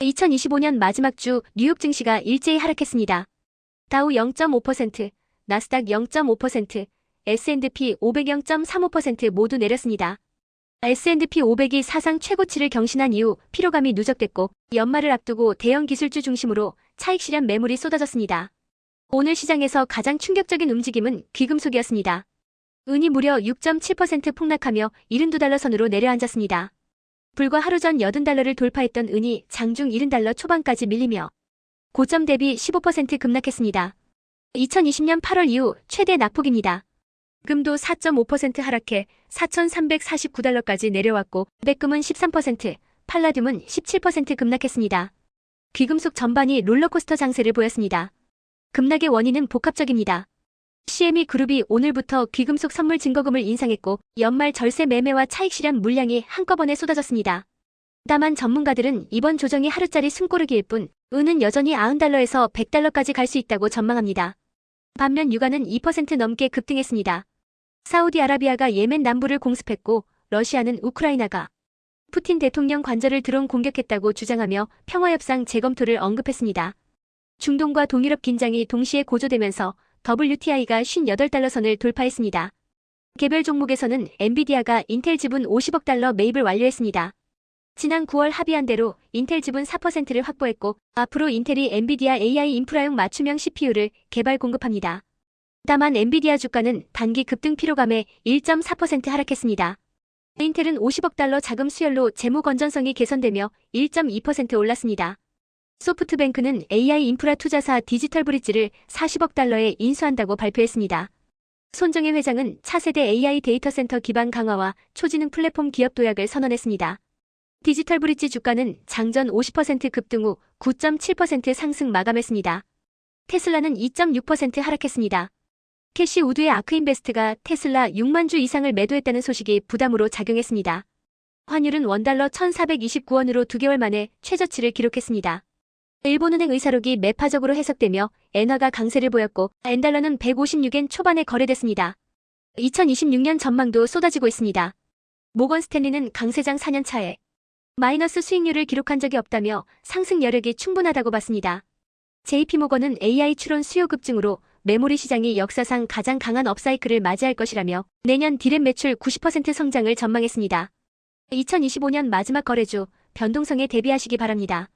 2025년 마지막 주 뉴욕 증시가 일제히 하락했습니다. 다우 0.5%, 나스닥 0.5%, S&P 500 0.35% 모두 내렸습니다. S&P 500이 사상 최고치를 경신한 이후 피로감이 누적됐고 연말을 앞두고 대형 기술주 중심으로 차익 실현 매물이 쏟아졌습니다. 오늘 시장에서 가장 충격적인 움직임은 귀금속이었습니다. 은이 무려 6.7% 폭락하며 72달러 선으로 내려앉았습니다. 불과 하루 전 80달러를 돌파했던 은이 장중 70달러 초반까지 밀리며 고점 대비 15% 급락했습니다. 2020년 8월 이후 최대 낙폭입니다. 금도 4.5% 하락해 4,349달러까지 내려왔고, 백금은 13%, 팔라듐은 17% 급락했습니다. 귀금속 전반이 롤러코스터 장세를 보였습니다. 급락의 원인은 복합적입니다. CME 그룹이 오늘부터 귀금속 선물 증거금을 인상했고, 연말 절세 매매와 차익 실현 물량이 한꺼번에 쏟아졌습니다. 다만 전문가들은 이번 조정이 하루짜리 숨고르기일 뿐, 은은 여전히 90달러에서 100달러까지 갈 수 있다고 전망합니다. 반면 유가는 2% 넘게 급등했습니다. 사우디아라비아가 예멘 남부를 공습했고 러시아는 우크라이나가 푸틴 대통령 관절을 드론 공격했다고 주장하며 평화협상 재검토를 언급했습니다. 중동과 동유럽 긴장이 동시에 고조되면서 WTI가 58달러 선을 돌파했습니다. 개별 종목에서는 엔비디아가 인텔 지분 50억 달러 매입을 완료했습니다. 지난 9월 합의한 대로 인텔 지분 4%를 확보했고 앞으로 인텔이 엔비디아 AI 인프라용 맞춤형 CPU를 개발 공급합니다. 다만 엔비디아 주가는 단기 급등 피로감에 1.4% 하락했습니다. 인텔은 50억 달러 자금 수혈로 재무 건전성이 개선되며 1.2% 올랐습니다. 소프트뱅크는 AI 인프라 투자사 디지털 브릿지를 40억 달러에 인수한다고 발표했습니다. 손정혜 회장은 차세대 AI 데이터 센터 기반 강화와 초지능 플랫폼 기업 도약을 선언했습니다. 디지털 브릿지 주가는 장전 50% 급등 후 9.7% 상승 마감했습니다. 테슬라는 2.6% 하락했습니다. 캐시 우드의 아크인베스트가 테슬라 6만 주 이상을 매도했다는 소식이 부담으로 작용했습니다. 환율은 원달러 1,429원으로 2개월 만에 최저치를 기록했습니다. 일본은행 의사록이 매파적으로 해석되며 엔화가 강세를 보였고 엔달러는 156엔 초반에 거래됐습니다. 2026년 전망도 쏟아지고 있습니다. 모건 스탠리는 강세장 4년 차에 마이너스 수익률을 기록한 적이 없다며 상승 여력이 충분하다고 봤습니다. JP모건은 AI 추론 수요 급증으로 메모리 시장이 역사상 가장 강한 업사이클을 맞이할 것이라며 내년 디램 매출 90% 성장을 전망했습니다. 2025년 마지막 거래주 변동성에 대비하시기 바랍니다.